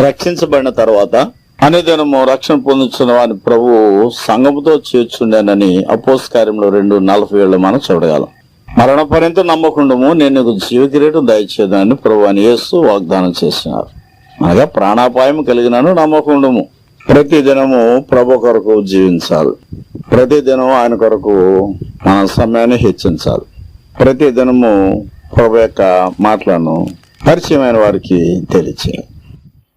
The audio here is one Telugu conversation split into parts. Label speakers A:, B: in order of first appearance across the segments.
A: రక్షించబడిన తర్వాత అనేదినము రక్షణ పొందుతున్న వారిని ప్రభు సంఘముతో చేర్చుండేనని అపోస్ కార్యంలో రెండు నలభై ఏళ్ళు మనం చూడగలం. మరణ పర్యంతం నమ్మకుండము నేను నీకు జీవ కిరీటం దయచేదని ప్రభు అని వేస్తూ వాగ్దానం చేసినారు. అనగా ప్రాణాపాయం కలిగినను నమ్మకుండము. ప్రతి దినము ప్రభు కొరకు జీవించాలి. ప్రతి దినము ఆయన కొరకు మన సమయాన్ని హెచ్చించాలి. ప్రతి దినము ప్రభు యొక్క మాటలను పరిచయమైన వారికి తెలియచేయాలి.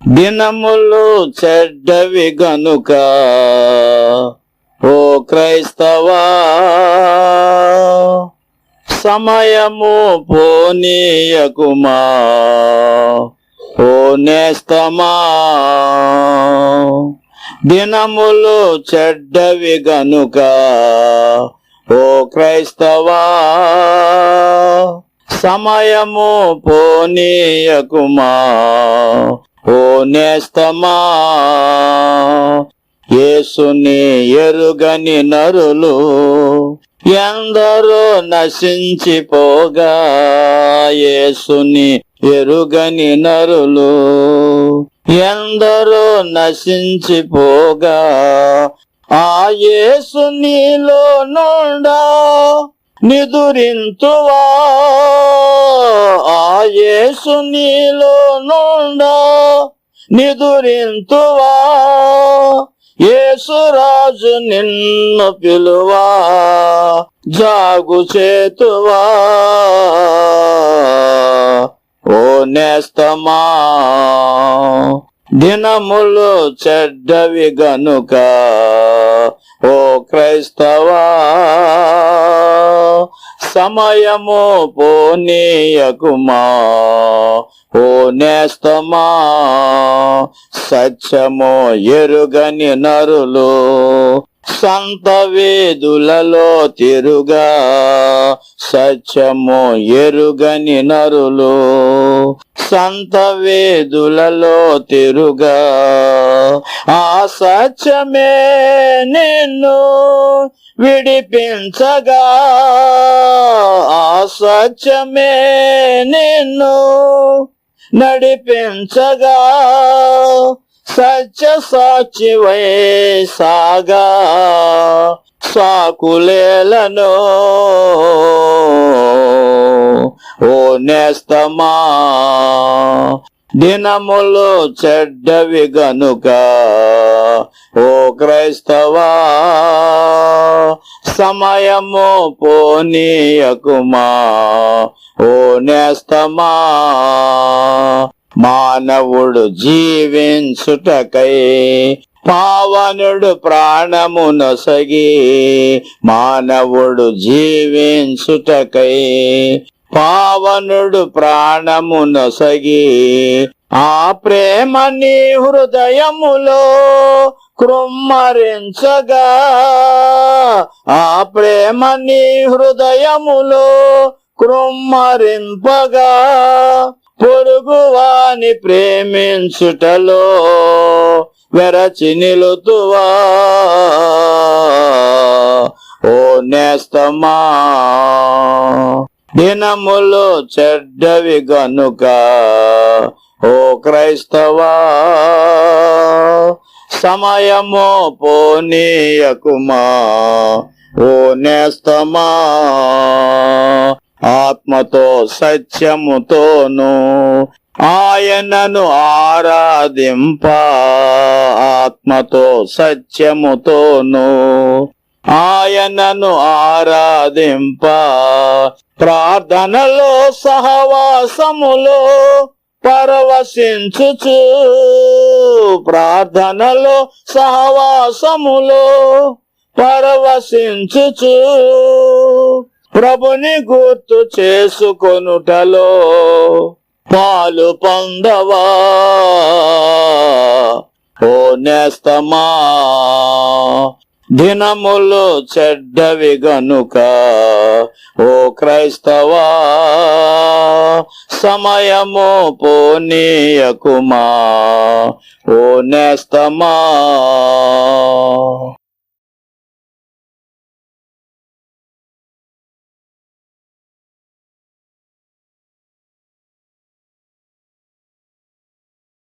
A: దినములు చెడ్డవి గనుక ఓ క్రైస్తవా! సమయము పోనీయకుమా ఓ నేస్తమా! దినములు చెడ్డవి గనుక ఓ క్రైస్తవా! సమయము పోనీయకుమా! ఓ నేస్తమా యేసుని ఎరుగని నరులు ఎందరో నశించిపోగా యేసుని ఎరుగని నరులు ఎందరో నశించిపోగా ఆ యేసు నీలో నుండా నిదురింతువా? ఆయే సునీలో నీలో నుండా నిదురింతువా? యేసురాజు నిన్ను పిలువా జాగు చేతువా? ఓ నేస్తమా దినములు చెడ్డవి గనుక ఓ క్రైస్తవా సమయము పోనీయకుమా? ఓ నేస్తమా సత్యము ఎరుగని నరులు సంత వేదులలో తిరుగా సత్యము ఎరుగని నరులు సంత వేదులలో తిరుగా ఆ సత్యమే నిన్ను విడిపించగా. ఆ సత్యమే నిన్ను నడిపించగా. సత్య సాక్షివై సాగా. సాకులేలను ఓ నేస్తమా. దినములు చెడ్డవి గనుక ఓ క్రైస్తవా సమయము పోనీయకుమా ఓ నేస్తమా మానవుడు జీవించుటకై పావనుడు ప్రాణము నొసగి మానవుడు జీవించుటకై పావనుడు ప్రాణము నొసగి ఆ ప్రేమ నీ హృదయములో కృమ్మరించగా. ఆ ప్రేమ నీ హృదయములో కృమ్మరింపగా. పొరుగువాని ప్రేమించుటలో వెరచి నిలుతువా. ఓ నేస్తమా. దినములు చెడ్డవి గనుక ఓ క్రైస్తవా సమయము పోనీయకుమా ఓ నేస్తమా ఆత్మతో సత్యముతోను ఆయనను ఆరాధింప ఆత్మతో సత్యముతోను ఆయనను ఆరాధింప. ప్రార్థనలో సహవాసములో పరవశించుచు. ప్రార్థనలో సహవాసములో పరవశించుచు. ప్రభుని గుర్తు చేసుకొనుటలో పాలు పొందవా. ఓ నేస్తమా. దినములు చెడ్డవి గనుక ఓ క్రైస్తవా సమయము పోనీయకుమా ఓ నేస్తమా.